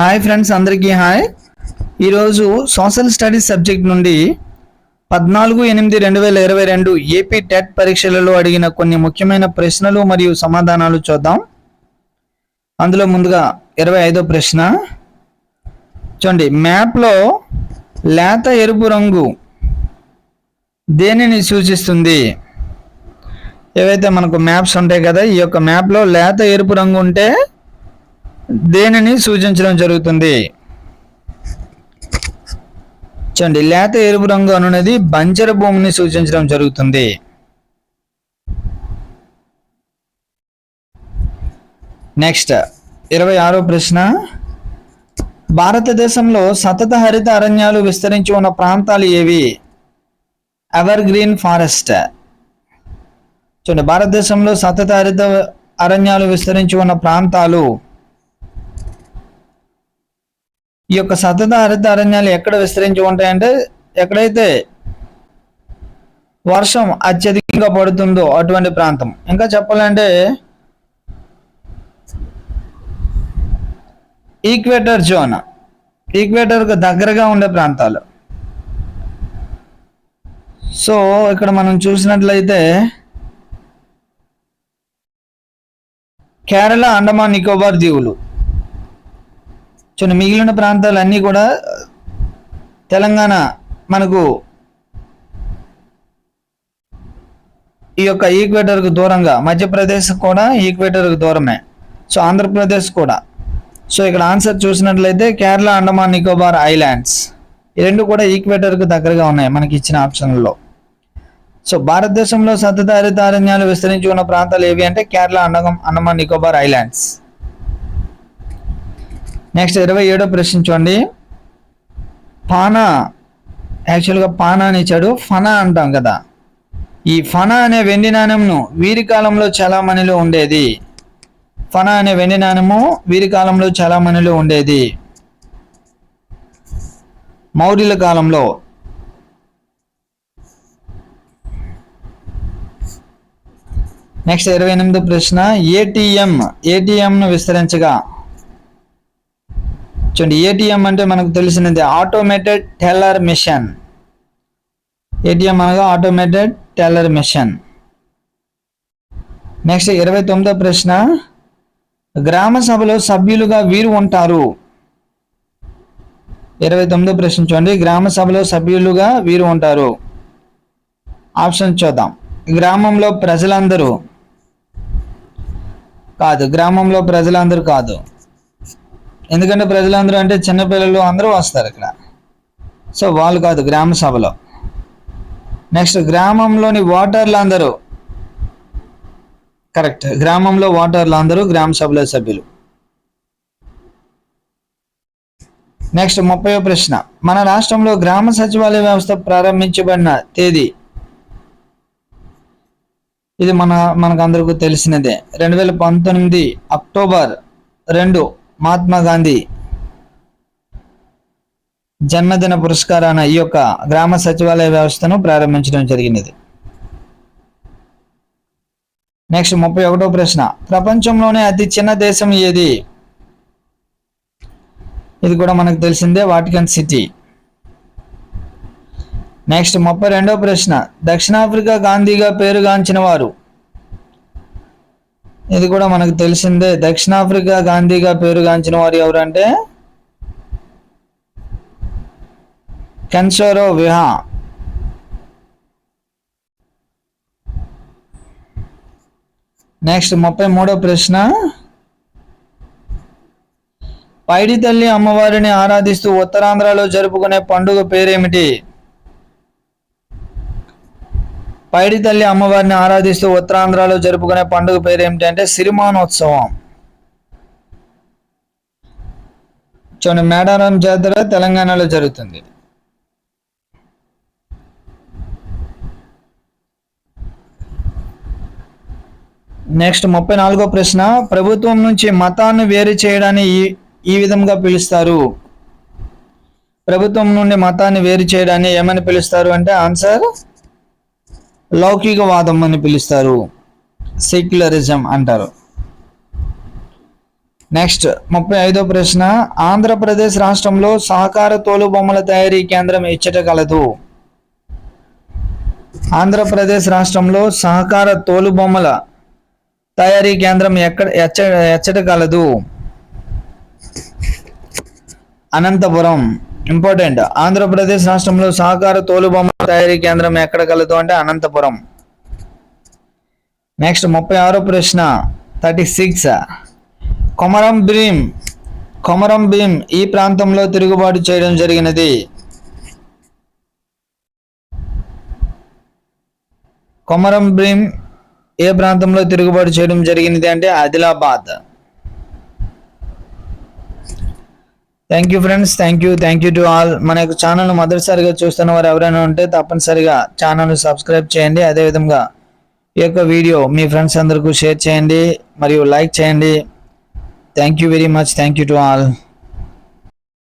Hi friends అందరికీ hi ఈరోజు social studies subject నుండి పద్నాలుగు ఎనిమిది రెండు వేల ఇరవై రెండు ఏపీ టెట్ పరీక్షలలో అడిగిన కొన్ని ముఖ్యమైన ప్రశ్నలు మరియు సమాధానాలు చూద్దాం. అందులో ముందుగా ఇరవై ఐదో ప్రశ్న. చూడండి మ్యాప్లో లేత ఎరుపు రంగు దేనిని సూచిస్తుంది? ఏవైతే మనకు మ్యాప్స్ ఉంటాయి కదా ఈ యొక్క మ్యాప్లో లేత ఎరుపు రంగు ఉంటే దేనిని సూచించడం జరుగుతుంది? చూడండి లేత ఎరుపు రంగు అనున్నది బంజర భూమిని సూచించడం జరుగుతుంది. నెక్స్ట్ ఇరవై ఆరో ప్రశ్న. భారతదేశంలో సతత హరిత అరణ్యాలు విస్తరించి ఉన్న ప్రాంతాలు ఏవి? Evergreen forest. చూడండి భారతదేశంలో సతత హరిత అరణ్యాలు విస్తరించి ఉన్న ప్రాంతాలు ఈ యొక్క సతత హరిత అరణ్యాలు ఎక్కడ విస్తరించి ఉంటాయంటే ఎక్కడైతే వర్షం అత్యధికంగా పడుతుందో అటువంటి ప్రాంతం. ఇంకా చెప్పాలంటే ఈక్వేటర్ జోన్ ఈక్వేటర్కు దగ్గరగా ఉండే ప్రాంతాలు. సో ఇక్కడ మనం చూసినట్లయితే కేరళ అండమాన్ నికోబార్ దీవులు. చూడండి మిగిలిన ప్రాంతాలు అన్నీ కూడా తెలంగాణ మనకు ఈ యొక్క ఈక్వేటర్కు దూరంగా మధ్యప్రదేశ్ కూడా ఈక్వేటర్కు దూరమే. సో ఆంధ్రప్రదేశ్ కూడా. సో ఇక్కడ ఆన్సర్ చూసినట్లయితే కేరళ అండమాన్ నికోబార్ ఐలాండ్స్. ఈ రెండు కూడా ఈక్వేటర్కు దగ్గరగా ఉన్నాయి మనకి ఇచ్చిన ఆప్షన్లలో సో భారతదేశంలో సతత హరిత విస్తరించి ఉన్న ప్రాంతాలు ఏవి అంటే కేరళ అండగం అండమాన్ నికోబార్ ఐలాండ్స్. నెక్స్ట్ ఇరవై ఏడో ప్రశ్న చూడండి. పానా యాక్చువల్గా పానా అని ఇచ్చాడు. ఫనా అంటాం కదా. ఈ ఫనా అనే వెండి నాణ్యంను వీరి కాలంలో చలామణిలో ఉండేది. ఫనా అనే వెండి నాణ్యము వీరి కాలంలో చలామణిలో ఉండేది. మౌర్యుల కాలంలో. నెక్స్ట్ ఇరవై ఎనిమిది ప్రశ్న. ఏటీఎం ఏటీఎంను విస్తరించగా చూడండి ఏటీఎం అంటే మనకు తెలిసినది ఆటోమేటెడ్ టెల్లర్ మిషన్ ఏటీఎం అనగా ఆటోమేటెడ్ టెల్లర్ మిషన్ నెక్స్ట్ ఇరవై తొమ్మిదో ప్రశ్న. గ్రామ సభలో సభ్యులుగా వీరు ఉంటారు. ఇరవై తొమ్మిదో ప్రశ్న చూడండి గ్రామ సభలో సభ్యులుగా వీరు ఉంటారు. ఆప్షన్ చూద్దాం. గ్రామంలో ప్రజలందరూ కాదు గ్రామంలో ప్రజలందరూ కాదు. ఎందుకంటే ప్రజలందరూ అంటే చిన్నపిల్లలు అందరూ వస్తారు ఇక్కడ. సో వాళ్ళు కాదు గ్రామ సభలో. నెక్స్ట్ గ్రామంలోని ఓటర్లు అందరూ కరెక్ట్ గ్రామంలో ఓటర్లు అందరూ గ్రామ సభలో సభ్యులు. నెక్స్ట్ ముప్పై ప్రశ్న. మన రాష్ట్రంలో గ్రామ సచివాలయ వ్యవస్థ ప్రారంభించబడిన తేదీ? ఇది మన మనకు అందరికీ తెలిసినదే. రెండు వేల పంతొమ్మిది అక్టోబర్ రెండు మహాత్మా గాంధీ జన్మదిన పురస్కారాన ఈ యొక్క గ్రామ సచివాలయ వ్యవస్థను ప్రారంభించడం జరిగినది. నెక్స్ట్ ముప్పై ఒకటో ప్రశ్న. ప్రపంచంలోనే అతి చిన్న దేశం ఏది? ఇది కూడా మనకు తెలిసిందే వాటికన్ సిటీ. నెక్స్ట్ ముప్పై రెండో ప్రశ్న. దక్షిణాఫ్రికా గాంధీగా పేరుగాంచిన వారు ఇది కూడా మనకు తెలిసిందే. దక్షిణాఫ్రికా గాంధీగా పేరుగాంచిన వారు ఎవరంటే? కన్సోరో విహా. నెక్స్ట్ ముప్పై మూడో ప్రశ్న. పైడి తల్లి అమ్మవారిని ఆరాధిస్తూ ఉత్తరాంధ్రలో జరుపుకునే పండుగ పేరేమిటి? పైడి తల్లి అమ్మవారిని ఆరాధిస్తూ ఉత్తరాంధ్రలో జరుపుకునే పండుగ పేరు ఏమిటంటే సిరిమానోత్సవం. చూడండి మేడారం జాతర తెలంగాణలో జరుగుతుంది. నెక్స్ట్ ముప్పై నాలుగో ప్రశ్న ప్రభుత్వం నుంచి మతాన్ని వేరు చేయడాన్ని ఈ ఈ విధంగా పిలుస్తారు. ప్రభుత్వం నుండి మతాన్ని వేరు చేయడాన్ని ఏమని పిలుస్తారు అంటే ఆన్సర్ లౌకికవాదం అని పిలుస్తారు. సెక్యులరిజం అంటారు. నెక్స్ట్ ముప్పై ఐదో ప్రశ్న ఆంధ్రప్రదేశ్ రాష్ట్రంలో సహకార తోలుబొమ్మల తయారీ కేంద్రం ఇచ్చట కలదు. ఆంధ్రప్రదేశ్ రాష్ట్రంలో సహకార తోలుబొమ్మల తయారీ కేంద్రం ఎక్కడ ఎచ్చ ఎచ్చట కలదు. అనంతపురం ఇంపార్టెంట్. ఆంధ్రప్రదేశ్ రాష్ట్రంలో సహకార తోలుబొమ్మల తయారీ కేంద్రం ఎక్కడ కలదు అంటే అనంతపురం. నెక్స్ట్ ముప్పై ఆరో ప్రశ్న థర్టీ సిక్స్. కొమరం భీం కొమరం భీం ఈ ప్రాంతంలో తిరుగుబాటు చేయడం జరిగినది. కొమరం భీం ఏ ప్రాంతంలో తిరుగుబాటు చేయడం జరిగినది అంటే Adilabad. Thank you friends thank you thank you to all మన యొక్క ఛానల్ మొదటిసారిగా చూస్తున్న వారు ఎవరైనా ఉంటే తప్పనిసరిగా ఛానల్ సబ్స్క్రైబ్ చేయండి. అదేవిధంగా ఈ యొక్క వీడియో మీ ఫ్రెండ్స్ అందరికీ షేర్ చేయండి మరియు లైక్ చేయండి. Thank you very much thank you to all